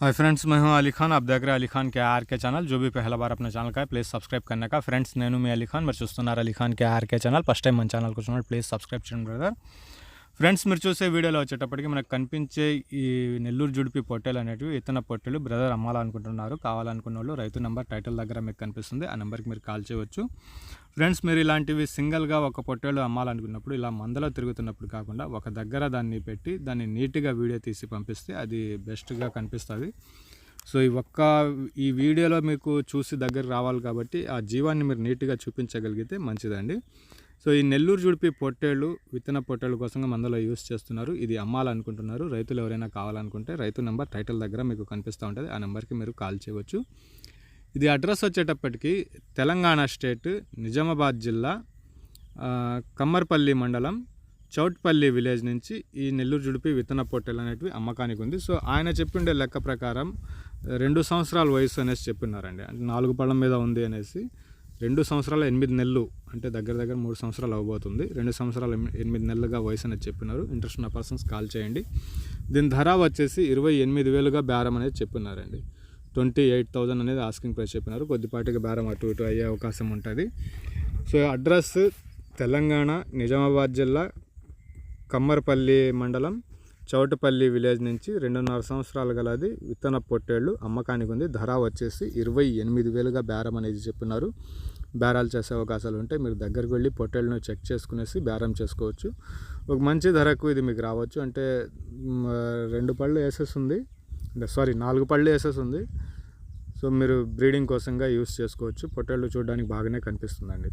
Hi friends मैं हूँ अली खान। आप देख रहे हैं Ali Khan K R K channel. जो भी पहला बार अपने चैनल का है प्लीज़ सब्सक्राइब करने का। फ्रेंड्स नैनू में अली खान। मैं चुस्तनार Ali Khan K R K channel. First time मन चैनल को चुनाव प्लीज़ सब्सक्राइब चुन ब्रदर ఫ్రెండ్స్ మీరు చూసే వీడియోలో వచ్చేటప్పటికి మనకు కనిపించే ఈ నెల్లూరు జుడిపి పొట్టెలు అనేటివి ఇతన పొట్టెలు బ్రదర్ అమ్మాలనుకుంటున్నారు కావాలనుకున్న వాళ్ళు రైతు నెంబర్ టైటిల్ దగ్గర మీకు కనిపిస్తుంది ఆ నెంబర్కి మీరు కాల్ చేయవచ్చు. ఫ్రెండ్స్ మీరు ఇలాంటివి సింగిల్గా ఒక పొట్టేలు అమ్మాలనుకున్నప్పుడు ఇలా మందలో తిరుగుతున్నప్పుడు కాకుండా ఒక దగ్గర దాన్ని పెట్టి దాన్ని నీట్గా వీడియో తీసి పంపిస్తే అది బెస్ట్గా కనిపిస్తుంది. సో ఈ ఒక్క ఈ వీడియోలో మీకు చూసి దగ్గర రావాలి కాబట్టి ఆ జీవాన్ని మీరు నీట్గా చూపించగలిగితే మంచిదండి. సో ఈ నెల్లూరు జుడిపి పొట్టేళ్ళు విత్తన పొట్టేళ్ళ కోసంగా మందులో యూస్ చేస్తున్నారు. ఇది అమ్మాలనుకుంటున్నారు. రైతులు ఎవరైనా కావాలనుకుంటే రైతు నెంబర్ టైటిల్ దగ్గర మీకు కనిపిస్తూ ఉంటుంది. ఆ నెంబర్కి మీరు కాల్ చేయవచ్చు. ఇది అడ్రస్ వచ్చేటప్పటికి తెలంగాణ స్టేట్ నిజామాబాద్ జిల్లా కమ్మర్పల్లి మండలం చౌట్పల్లి విలేజ్ నుంచి ఈ నెల్లూరు జుడిపి విత్తన పొట్టెలు అనేటివి అమ్మకానికి ఉంది. సో ఆయన చెప్పిండే లెక్క ప్రకారం రెండు సంవత్సరాల వయసు అనేసి చెప్పినారండి అంటే నాలుగు పళ్ళం మీద ఉంది అనేసి. రెండు సంవత్సరాల ఎనిమిది నెలలు అంటే దగ్గర దగ్గర మూడు సంవత్సరాలు అవ్వబోతుంది రెండు సంవత్సరాల ఎనిమిది నెలలుగా వయసు అనేది చెప్పినారు. ఇంట్రెస్ట్ ఉన్న పర్సన్స్ కాల్ చేయండి. దీని ధర వచ్చేసి ఇరవై ఎనిమిది వేలుగా బేరం అనేది చెప్పినారండి. ట్వంటీ ఎయిట్ థౌజండ్ అనేది ఆస్కింగ్ ప్రైస్ చెప్పినారు. కొద్దిపాటిగా బేరం అటు ఇటు అయ్యే అవకాశం ఉంటుంది. సో అడ్రస్ తెలంగాణ నిజామాబాద్ జిల్లా కమ్మరపల్లి మండలం చౌటపల్లి విలేజ్ నుంచి రెండున్నర సంవత్సరాలు గలది విత్తన పొట్టేళ్ళు అమ్మకానికి ఉంది. ధర వచ్చేసి ఇరవై ఎనిమిది వేలుగా బేరం అనేది చెప్పినారు. బేరాలు చేసే అవకాశాలు ఉంటాయి మీరు దగ్గరికి వెళ్ళి పొట్టేళ్ళను చెక్ చేసుకునేసి బేరం చేసుకోవచ్చు. ఒక మంచి ధరకు ఇది మీకు రావచ్చు. అంటే రెండు పళ్ళు వేసేస్తుంది సారీ నాలుగు పళ్ళు వేసేస్తుంది సో మీరు బ్రీడింగ్ కోసంగా యూస్ చేసుకోవచ్చు. పొట్టేళ్ళు చూడడానికి బాగానే కనిపిస్తుందండి.